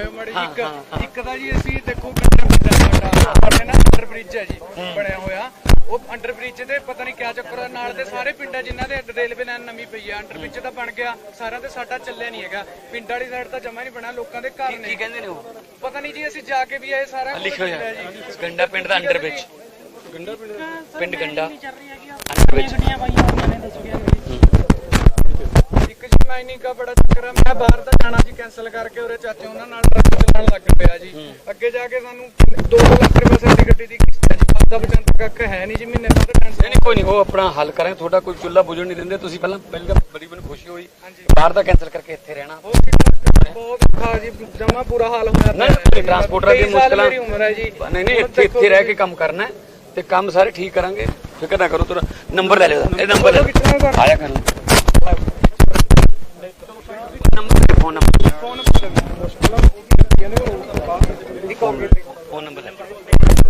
ਜਾਇਓ ਮਾੜੀ ਹਾਂ, ਇੱਕ। ਇੱਕ ਤਾਂ ਜੀ ਅਸੀਂ ਦੇਖੋ ਗੰਡਾ ਪਿੰਡ ਹੈ ਸਾਡਾ ਸਾਡੇ ਨਾ ਅੰਡਰ ਬ੍ਰਿਜ ਹੈ ਜੀ ਬਣਿਆ ਹੋਇਆ। ਉਹ ਅੰਡਰ ਬ੍ਰਿਜ ਤੇ ਪਤਾ ਨਹੀਂ ਕਿਆ ਚੱਕਰ ਨਾਲ ਦੇ ਸਾਰੇ ਪਿੰਡਾਂ ਜਿਨ੍ਹਾਂ ਦੇ ਰੇਲਵੇ ਲਾਈਨ ਨਵੀਂ ਪਈ ਆ ਅੰਡਰ ਬ੍ਰਿਜ ਤਾਂ ਬਣ ਗਿਆ ਸਾਰਿਆਂ ਤੇ ਸਾਡਾ ਚੱਲਿਆ ਨਹੀਂ ਹੈਗਾ। ਪਿੰਡ ਵਾਲੀ ਸਾਈਡ ਤਾਂ ਜਮਾ ਨਹੀਂ ਬਣਾ ਲੋਕਾਂ ਦੇ ਘਰ ਕੀ ਨੇ। ਕਹਿੰਦੇ ਨੇ ਉਹ? ਪਤਾ ਨਹੀਂ ਜੀ ਅਸੀਂ ਜਾ ਕੇ ਵੀ ਆਏ ਸਾਰਾ ਲਿਖਿਆ ਹੋਇਆ। ਜੀ। ਗੰਡਾ ਪਿੰਡ ਦਾ ਅੰਡਰ ਪਿੰਡ ਗੰਡਾ। ਚੱਲ ਰਹੀ ਹੈਗੀ ਆ ਅੰਡਰ ਵਿੱਚ ਗੱਡੀਆਂ ਪਾਈਆਂ ਹੋਈਆਂ ਨੇ ਦੱਸੋ ਗਿਆ। ਇੱਕ ਜੀ ਮਾਈਨਿੰਗ ਦਾ ਬੜਾ ਚੱਕਰ ਹੈ ਮੈਂ ਬਾਹਰ ਦਾ ਜਾਣਾ ਜੀ ਕੈਨਸਲ ਕਰਕੇ ਉਰੇ ਚਾਚੇ ਉਹਨਾਂ ਨਾਲ ਟਰੱਕ ਚਲਾਉਣ ਲੱਗ ਪਿਆ ਜੀ। ਅੱਗੇ ਜਾ ਕੇ ਸਾਨੂੰ 2 ਲੱਖ ਰੁਪਏ ਸਾਡੀ ਗੱਡੀ ਦੀ ਕਿਸ਼ਤ ਹੈ ਜੀ। ਬਾਦਾ ਬਚਨ ਤੱਕ ਹੈ ਨਹੀਂ ਜੀ ਮਹੀਨੇ ਦਾ ਤਾਂ ਟੈਨਸ਼ਨ ਨਹੀਂ ਕੋਈ ਨਹੀਂ ਉਹ ਆਪਣਾ ਹੱਲ ਕਰਾਂਗੇ। ਤੁਹਾਡਾ ਕੋਈ ਚੁੱਲਾ ਬੁਝਣ ਨਹੀਂ ਦਿੰਦੇ। ਤੁਸੀਂ ਪਹਿਲਾਂ ਪਹਿਲੀ ਤਾਂ ਬੜੀ ਮੈਨੂੰ ਖੁਸ਼ੀ ਹੋਈ। ਬਾਹਰ ਦਾ ਕੈਨਸਲ ਕਰਕੇ ਇੱਥੇ ਰਹਿਣਾ। ਬਹੁਤ ਔਖਾ ਜੀ ਜਮਾ ਬੁਰਾ ਹਾਲ ਹੋਇਆ ਨਹੀਂ, ਟਰਾਂਸਪੋਰਟਰਾਂ ਦੀ 23 ਸਾਲ ਮੁਸ਼ਕਲਾਂ- ਨਹੀਂ ਨਹੀਂ ਇੱਥੇ ਇੱਥੇ ਰਹਿ ਕੇ ਕੰਮ ਕਰਨਾ ਤੇ ਕੰਮ ਸਾਰੇ ਠੀਕ ਕਰਾਂਗੇ। ਫਿਕਰ ਨਾ ਕਰੋ ਤੁਰਾ ਨੰਬਰ ਲੈ ਲਿਓ ਇਹ ਨੰਬਰ ਆਇਆ ਕਰ ਨੰਬਰ ਫੋਨ ਨੰਬਰ ਫੋਨ ਮੁਸ਼ਕਲ ਇੱਕ ਹੋ ਗਿਆ ਫੋਨ ਨੰਬਰ ਲੈ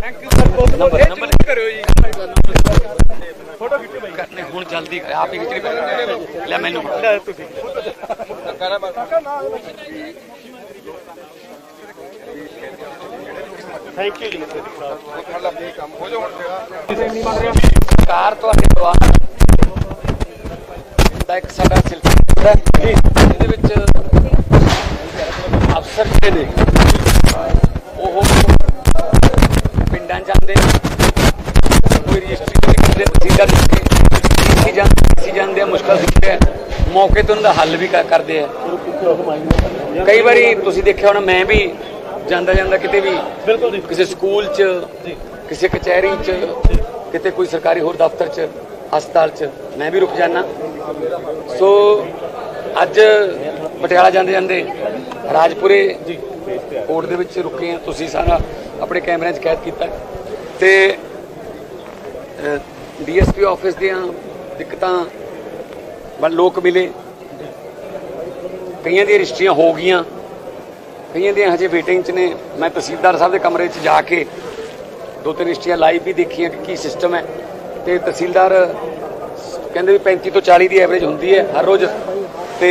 ਥੈਂਕ ਯੂ ਸਰ ਬਹੁਤ ਬਹੁਤ ਨੰਬਰ- ਇਹ ਨੰਬਰ ਜ਼ਰੂਰ ਕਰਿਓ ਜੀ। ਕਰਨੇ ਹੁਣ ਜਲਦੀ ਕਰ, ਆਪ ਹੀ ਖਿਚੜੀ ਪਾ ਲੈ ਮੈਨੂੰ। ਲੈ ਤੁਸੀਂ ਕਾਰ ਤੁਹਾਡੇ ਪਰਿਵਾਰ ਦਾ ਇੱਕ ਸਾਡਾ ਸਿਲਸਿਲਾ ਹੈ। ਇਹਦੇ ਵਿੱਚ ਜਿਹੜੇ ਨੇ। ਉਹ ਪਿੰਡਾਂ ਜਾਂਦੇ ਕੋਈ ਰਜਿਸਟਰੀ ਕਰਦੇ ਤਹਿਸੀਲਦਾਰ ਸੀ ਜਾਂਦੇ ਸੀ ਜਾਂਦੇ ਮੁਸ਼ਕਲ ਹੈ ਮੌਕੇ ਤੇ ਉਹਨਾਂ ਦਾ ਹੱਲ ਵੀ ਕਰ- ਕਰਦੇ ਆ। ਕਈ ਵਾਰੀ ਤੁਸੀਂ ਦੇਖਿਆ ਹੋਣਾ ਮੈਂ ਵੀ ਜਾਂਦਾ ਜਾਂਦਾ ਕਿਤੇ ਵੀ ਬਿਲਕੁਲ ਕਿਸੇ ਸਕੂਲ 'ਚ ਕਿਸੇ ਕਚਹਿਰੀ 'ਚ ਕਿਤੇ ਕੋਈ ਸਰਕਾਰੀ ਹੋਰ ਦਫ਼ਤਰ 'ਚ ਹਸਪਤਾਲ 'ਚ ਮੈਂ ਵੀ ਰੁਕ ਜਾਣਾ ਸੋ ਅੱਜ ਪਟਿਆਲਾ ਜਾਂਦੇ ਜਾਂਦੇ ਰਾਜਪੁਰੇ ਕੋਰਟ ਦੇ ਵਿੱਚ ਰੁਕੇ ਆ ਤੁਸੀਂ ਸਾਰਾ ਆਪਣੇ ਕੈਮਰਿਆਂ 'ਚ ਕੈਦ ਕੀਤਾ। ਤੇ ਡੀਐਸਪੀ ਆਫਿਸ ਦੀਆਂ ਦਿੱਕਤਾਂ ਬਣ ਲੋਕ ਮਿਲੇ। ਕਈਆਂ ਦੀਆਂ ਰਜਿਸਟਰੀਆਂ ਹੋ ਗਈਆਂ। ਕਈਆਂ ਦੀਆਂ ਹਜੇ ਵੇਟਿੰਗ 'ਚ ਨੇ। ਮੈਂ ਤਹਿਸੀਲਦਾਰ ਸਾਹਿਬ ਦੇ ਕਮਰੇ 'ਚ ਜਾ ਕੇ ਦੋ ਤਿੰਨ ਰਜਿਸਟਰੀਆਂ ਲਾਈਵ ਵੀ ਦੇਖੀਆਂ ਕਿ ਕੀ ਸਿਸਟਮ ਹੈ। ਤੇ ਤਹਿਸੀਲਦਾਰ ਕਹਿੰਦੇ ਵੀ 35 ਤੋਂ 40 ਦੀ ਐਵਰੇਜ ਹੁੰਦੀ ਹੈ ਹਰ ਰੋਜ਼। ਤੇ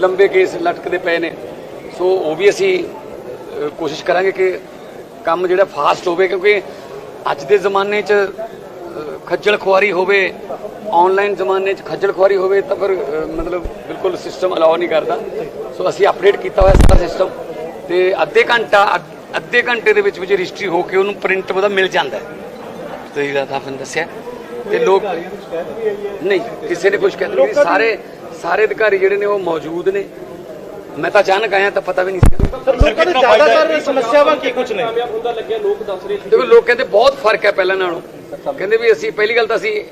ਲੰਬੇ ਕੇਸ ਲਟਕਦੇ ਪਏ ਨੇ। ਸੋ ਉਹ ਵੀ ਅਸੀਂ ਕੋਸ਼ਿਸ਼ ਕਰਾਂਗੇ ਕਿ ਕੰਮ ਜਿਹੜਾ ਫਾਸਟ ਹੋਵੇ ਕਿਉਂਕਿ ਅੱਜ ਦੇ ਜ਼ਮਾਨੇ 'ਚ ਖੱਜਲ ਖੁਆਰੀ ਹੋਵੇ ਆਨਲਾਈਨ ਜ਼ਮਾਨੇ 'ਚ ਖੱਜਲ ਖੁਆਰੀ ਹੋਵੇ ਤਾਂ ਫਿਰ ਮਤਲਬ ਬਿਲਕੁਲ ਸਿਸਟਮ ਅਲਾਉ ਨਹੀਂ ਕਰਦਾ। ਸੋ ਅਸੀਂ ਅਪਡੇਟ ਕੀਤਾ ਹੋਇਆ ਸਾਰਾ ਸਿਸਟਮ ਤੇ ਅੱਧੇ ਘੰਟਾ ਅੱਧ- ਘੰਟੇ ਦੇ ਵਿੱਚ ਵਿੱਚ ਰਜਿਸਟਰੀ ਹੋ ਕੇ ਉਹਨੂੰ ਪ੍ਰਿੰਟ ਉਹਦਾ ਮਿਲ ਜਾਂਦਾ ਤੁਸੀਂ ਦਾ ਤਾਂ ਦੱਸਿਆ। ਤੇ ਲੋਕ ਨਹੀਂ ਕਿਸੇ ਨੇ ਕੁਝ ਕਹਿੰਦੇ ਸਾਰੇ ਸਾਰੇ ਅਧਿਕਾਰੀ ਜਿਹੜੇ ਨੇ ਉਹ ਮੌਜੂਦ ਨੇ। ਮੈਂ ਤਾਂ ਅਚਾਨਕ ਆਇਆ ਤਾਂ ਪਤਾ ਵੀ ਨਹੀਂ ਸੀ। ਲੋਕਾਂ ਦੀ ਜ਼ਿਆਦਾਤਰ ਸਮੱਸਿਆਵਾਂ ਕੀ ਕੁਝ ਨੇ? ਦੇਖੋ ਲੋਕ ਕਹਿੰਦੇ ਬਹੁਤ ਫ਼ਰਕ ਹੈ ਪਹਿਲਾਂ ਨਾਲੋਂ। ਕਹਿੰਦੇ ਵੀ ਅਸੀਂ ਪਹਿਲੀ ਗੱਲ ਤਾਂ ਅਸੀਂ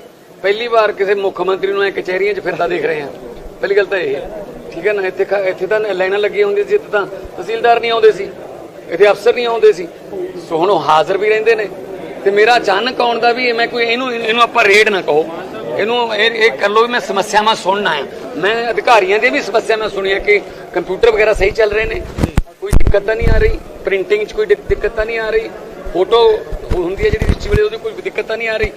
ਪਹਿਲੀ ਵਾਰ ਕਿਸੇ ਮੁੱਖ ਮੰਤਰੀ ਨੂੰ ਐ ਕਚਹਿਰੀਆਂ 'ਚ ਫਿਰਦਾ ਦੇਖ ਰਹੇ ਹਾਂ। ਪਹਿਲੀ ਗੱਲ ਤਾਂ ਇਹ ਹੈ। ਠੀਕ ਹੈ ਨਾ? ਇੱਥੇ ਇੱਥੇ ਤਾਂ ਲਾਈਨਾਂ ਲੱਗੀਆਂ ਹੁੰਦੀਆਂ ਸੀ ਇੱਥੇ ਤਾਂ ਤਹਿਸੀਲਦਾਰ ਨਹੀਂ ਆਉਂਦੇ ਸੀ। ਇੱਥੇ ਅਫਸਰ ਨਹੀਂ ਆਉਂਦੇ ਸੀ। ਸੋ ਹੁਣ ਉਹ ਹਾਜ਼ਰ ਵੀ ਰਹਿੰਦੇ ਨੇ। ਤੇ ਮੇਰਾ ਅਚਾਨਕ ਆਉਣ ਦਾ ਵੀ ਮੈਂ ਕੋਈ ਇਹਨੂੰ ਇਹਨੂੰ ਆਪਾਂ ਰੇਡ ਨਾ ਕਹੋ। ਇਹਨੂੰ ਇਹ ਇਹ ਕਰ ਲਓ ਵੀ ਮੈਂ ਸਮੱਸਿਆਵਾਂ ਸੁਣਨਾ ਹੈ ਮੈਂ ਅਧਿਕਾਰੀਆਂ ਦੀ ਵੀ ਸਮੱਸਿਆ ਮੈਂ ਸੁਣੀਆਂ ਕਿ ਕੰਪਿਊਟਰ ਵਗੈਰਾ ਸਹੀ ਚੱਲ ਰਹੇ ਨੇ। ਕੋਈ ਦਿੱਕਤ ਤਾਂ ਨਹੀਂ ਆ ਰਹੀ। ਪ੍ਰਿੰਟਿੰਗ 'ਚ ਕੋਈ ਦਿੱਕਤ ਤਾਂ ਨਹੀਂ ਆ ਰਹੀ। ਫੋਟੋ ਹੁੰਦੀ ਹੈ ਜਿਹੜੀ ਰਜਿਸਟਰੀ ਵਾਲੀ ਉਹਦੀ ਕੋਈ ਦਿੱਕਤ ਤਾਂ ਨਹੀਂ ਆ ਰਹੀ।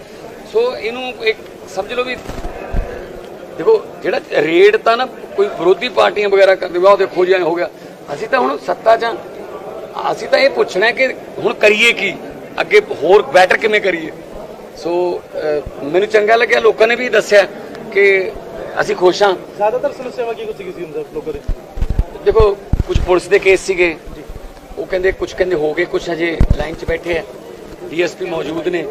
ਸੋ ਇਹਨੂੰ ਇੱਕ ਸਮਝ ਲਓ ਵੀ ਦੇਖੋ, ਜਿਹੜਾ ਰੇਡ ਤਾਂ ਨਾ ਕੋਈ ਵਿਰੋਧੀ ਪਾਰਟੀਆਂ ਵਗੈਰਾ ਕਰਦੇ, ਵਾ ਉਹ ਦੇਖੋ ਜਿਹਾ ਹੋ ਗਿਆ। ਅਸੀਂ ਤਾਂ ਹੁਣ ਸੱਤਾ 'ਚ ਅਸੀਂ ਤਾਂ ਇਹ ਪੁੱਛਣਾ ਕਿ ਹੁਣ ਕਰੀਏ ਕੀ? ਅੱਗੇ ਹੋਰ ਬੈਟਰ ਕਿਵੇਂ ਕਰੀਏ? ਸੋ ਮੈਨੂੰ ਚੰਗਾ ਲੱਗਿਆ, ਲੋਕਾਂ ਨੇ ਵੀ ਦੱਸਿਆ ਕਿ ਅਸੀਂ ਖੁਸ਼ ਹਾਂ। ਜ਼ਿਆਦਾਤਰ ਸਮੱਸਿਆਵਾਂ ਕੀ ਕੁਝ ਸੀ ਹੁੰਦਾ ਲੋਕਾਂ ਦੇ? ਦੇਖੋ ਕੁਝ ਪੁਲਿਸ ਦੇ ਕੇਸ ਸੀਗੇ। ਉਹ ਕਹਿੰਦੇ ਕੁਝ ਕਹਿੰਦੇ ਹੋ ਗਏ ਕੁਝ ਹਜੇ ਲਾਈਨ 'ਚ ਬੈਠੇ ਆ। ਡੀਐਸਪੀ ਮੌਜੂਦ ਨੇ।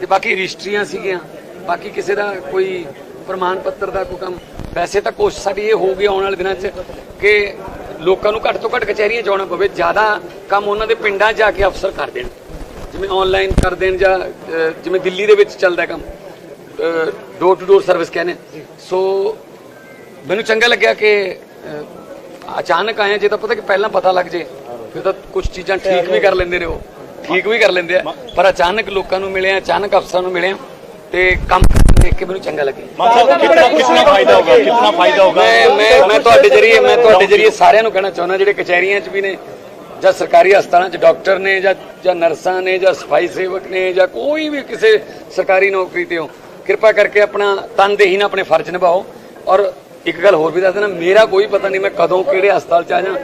ਤੇ ਬਾਕੀ ਰਜਿਸਟਰੀਆਂ ਸੀਗੀਆਂ। ਬਾਕੀ ਕਿਸੇ ਦਾ ਕੋਈ ਪ੍ਰਮਾਣ ਪੱਤਰ ਦਾ ਕੋਈ ਕੰਮ। ਵੈਸੇ ਤਾਂ ਕੋਸ਼ਿਸ਼ ਸਾਡੀ ਇਹ ਹੋਊਗੀ ਆਉਣ ਵਾਲੇ ਦਿਨਾਂ 'ਚ ਕਿ ਲੋਕਾਂ ਨੂੰ ਘੱਟ ਤੋਂ ਘੱਟ ਕਚਹਿਰੀਆਂ ਆਉਣਾ ਪਵੇ। ਜ਼ਿਆਦਾ ਕੰਮ ਉਹਨਾਂ ਦੇ ਪਿੰਡਾਂ ਜਾ ਕੇ ਅਫਸਰ ਕਰ ਦੇਣ। ਜਿਵੇਂ ਆਨਲਾਈਨ ਕਰ ਦੇਣ ਜਾਂ ਜਿਵੇਂ ਦਿੱਲੀ ਦੇ ਵਿੱਚ ਚੱਲਦਾ ਕੰਮ। ਡੋਰ ਟੂ ਡੋਰ ਸਰਵਿਸ ਕਹਿੰਦੇ ਸੋ ਮੈਨੂੰ ਚੰਗਾ ਲੱਗਿਆ ਕਿ ਅਚਾਨਕ ਆਏ ਜੇ ਤਾਂ ਪਤਾ ਕਿ ਪਹਿਲਾਂ ਪਤਾ ਲੱਗ ਜੇ ਫਿਰ ਤਾਂ ਕੁਝ ਚੀਜ਼ਾਂ ਠੀਕ ਵੀ ਕਰ ਲੈਂਦੇ ਨੇ ਉਹ। ਠੀਕ ਵੀ ਕਰ ਲੈਂਦੇ ਆ। ਪਰ ਅਚਾਨਕ ਲੋਕਾਂ ਨੂੰ ਮਿਲਿਆ ਅਚਾਨਕ ਅਫਸਰਾਂ ਨੂੰ ਮਿਲਿਆ ਤੇ ਕੰਮ ਦੇਖ ਕੇ ਮੈਨੂੰ ਚੰਗਾ ਲੱਗੇ ਮੈਂ ਤੁਹਾਡੇ ਜਰੀਏ ਮੈਂ ਤੁਹਾਡੇ ਜਰੀਏ ਸਾਰਿਆਂ ਨੂੰ ਕਹਿਣਾ ਚਾਹੁੰਦਾ ਜਿਹੜੇ ਕਚਹਿਰੀਆਂ 'ਚ ਵੀ ਨੇ ਜਾਂ ਸਰਕਾਰੀ ਹਸਪਤਾਲਾਂ 'ਚ ਡਾਕਟਰ ਨੇ ਜਾਂ ਜਾਂ ਨਰਸਾਂ ਨੇ ਜਾਂ ਸਫ਼ਾਈ ਸੇਵਕ ਨੇ ਜਾਂ ਕੋਈ ਵੀ ਕਿਸੇ ਸਰਕਾਰੀ ਨੌਕਰੀ ਤੇ ਹੋ ਕਿਰਪਾ ਕਰਕੇ ਆਪਣਾ ਤਨਦੇਹੀ ਨਾਲ ਆਪਣੇ ਫਰਜ਼ ਨਿਭਾਓ। ਔਰ ਇੱਕ ਗੱਲ ਹੋਰ ਵੀ ਦੱਸ ਦੇਣਾ ਮੇਰਾ ਕੋਈ ਪਤਾ ਨਹੀਂ ਮੈਂ ਕਦੋਂ ਕਿਹੜੇ ਹਸਪਤਾਲ 'ਚ ਆ ਜਾ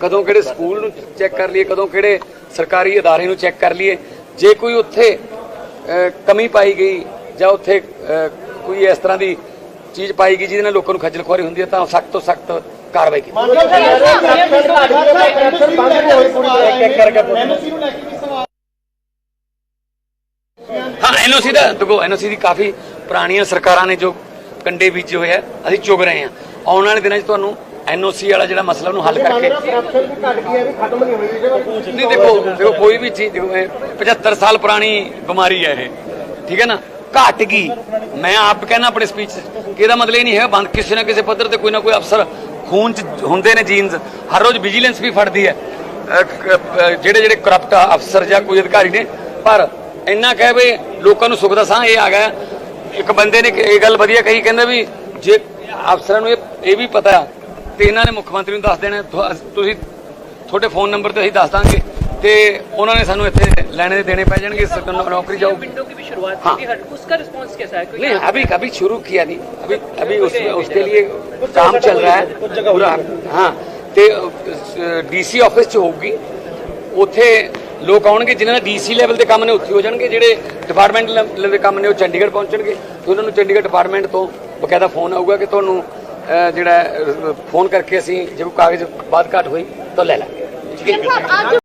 ਕਦੋਂ ਕਿਹੜੇ ਸਕੂਲ ਨੂੰ ਚੈੱਕ ਕਰ ਲਈਏ ਕਦੋਂ ਕਿਹੜੇ ਸਰਕਾਰੀ ਅਦਾਰੇ ਨੂੰ ਚੈੱਕ ਕਰ ਲਈਏ। ਜੇ ਕੋਈ ਉੱਥੇ ਕਮੀ ਪਾਈ ਗਈ ਜਾਂ ਉੱਥੇ ਕੋਈ ਇਸ ਤਰ੍ਹਾਂ ਦੀ ਚੀਜ਼ ਪਾਈ ਗਈ ਜਿਹਦੇ ਨਾਲ ਲੋਕਾਂ ਨੂੰ ਖੱਜਲ ਖੁਆਰੀ ਹੁੰਦੀ ਹੈ ਤਾਂ ਸਖਤ ਤੋਂ ਸਖਤ ਕਾਰਵਾਈ ਕੀਤੀ ਹਾਂ ਐਨਓਸੀ ਦਾ ਦੇਖੋ ਐਨਓਸੀ ਦੀ ਕਾਫੀ ਪੁਰਾਣੀਆਂ ਸਰਕਾਰਾਂ ਨੇ ਜੋ ਕੰਡੇ ਬੀਜੇ ਹੋਏ ਆ ਅਸੀਂ ਚੁਗ ਰਹੇ ਹਾਂ। ਆਉਣ ਵਾਲੇ ਦਿਨਾਂ 'ਚ ਤੁਹਾਨੂੰ ਐਨਓਸੀ ਵਾਲਾ ਜਿਹੜਾ ਮਸਲਾ ਉਹਨੂੰ ਹੱਲ ਕਰਕੇ ਨਹੀਂ ਦੇਖੋ ਦੇਖੋ ਕੋਈ ਵੀ ਚੀਜ਼ ਦੇਖੋ ਇਹ 75 ਸਾਲ ਪੁਰਾਣੀ ਬਿਮਾਰੀ ਹੈ ਇਹ ਠੀਕ ਹੈ ਨਾ? ਘਟ ਗਈ। ਮੈਂ ਆਪ ਕਹਿਣਾ ਆਪਣੇ ਸਪੀਚ ਕਿ ਇਹਦਾ ਮਤਲਬ ਇਹ ਨਹੀਂ ਹੈ ਬੰਦ ਕਿਸੇ ਨਾ ਕਿਸੇ ਪੱਧਰ ਤੇ ਕੋਈ ਨਾ ਕੋਈ ਅਫਸਰ ਖੂਨ ਚ ਹੁੰਦੇ ਨੇ ਜੀਨਸ ਹਰ ਰੋਜ਼ ਵਿਜੀਲੈਂਸ ਵੀ ਫੜਦੀ ਹੈ। ਜਿਹੜੇ ਜਿਹੜੇ ਕਰਪਟ ਅਫਸਰ ਜਾਂ ਕੋਈ ਅਧਿਕਾਰੀ ਨੇ ਪਰ ਇੰਨਾ ਕਹਿ ਵੀ ਲੋਕਾਂ ਨੂੰ ਸੁੱਖ ਦਾ ਸਾਹ ਇਹ ਆ ਗਿਆ ਇੱਕ ਬੰਦੇ ਨੇ ਇਹ ਗੱਲ ਵਧੀਆ ਕਹੀ ਕਹਿੰਦਾ ਵੀ ਜੇ ਅਫਸਰਾਂ ਨੂੰ ਇਹ ਇਹ ਵੀ ਪਤਾ ਤੇ ਇਹਨਾਂ ਨੇ ਮੁੱਖ ਮੰਤਰੀ ਨੂੰ ਦੱਸ ਦੇਣਾ ਤੁਹਾ- ਤੁਸੀਂ ਤੁਹਾਡੇ ਫੋਨ ਨੰਬਰ ਤੇ ਅਸੀਂ ਦੱਸ ਦਾਂਗੇ ਤੇ ਉਹਨਾਂ ਨੇ ਸਾਨੂੰ ਇੱਥੇ ਲੈਣੇ ਦੇ ਦੇਣੇ ਪੈ ਜਾਣਗੇ ਸ- ਨੌਕਰੀ ਜਾਊਗੀ विंडो की भी शुरुआत हाँ। की थी हर उसका रिस्पांस कैसा है क्योंकि नहीं अभी अभी शुरू किया नहीं अभी अभी उस, उसके लिए काम चल रहा है पूरा हाँ ਤੇ ਡੀਸੀ ਆਫਿਸ ਚ ਹੋਊਗੀ ਉੱਥੇ ਲੋਕ ਆਉਣਗੇ, ਜਿਨ੍ਹਾਂ ਦਾ ਡੀਸੀ ਲੈਵਲ ਦੇ ਕੰਮ ਨੇ, ਉੱਥੇ ਹੋ ਜਾਣਗੇ, ਜਿਹੜੇ ਡਿਪਾਰਟਮੈਂਟ ਲੈਵਲ ਦੇ ਕੰਮ ਨੇ, ਉਹ ਚੰਡੀਗੜ੍ਹ ਪਹੁੰਚਣਗੇ। ਤੇ ਉਹਨਾਂ ਨੂੰ ਚੰਡੀਗੜ੍ਹ ਡਿਪਾਰਟਮੈਂਟ ਤੋਂ ਬਕਾਇਦਾ ਫੋਨ ਆਊਗਾ ਕਿ ਤੁਹਾਨੂੰ ਜਿਹੜਾ ਫੋਨ ਕਰਕੇ ਅਸੀਂ, ਜੇ ਕੋਈ ਕਾਗਜ਼ ਬਾਤ ਘਾਟ ਹੋਈ, ਤਾਂ ਲੈ ਲਾਂਗੇ। ਠੀਕ ਹੈ?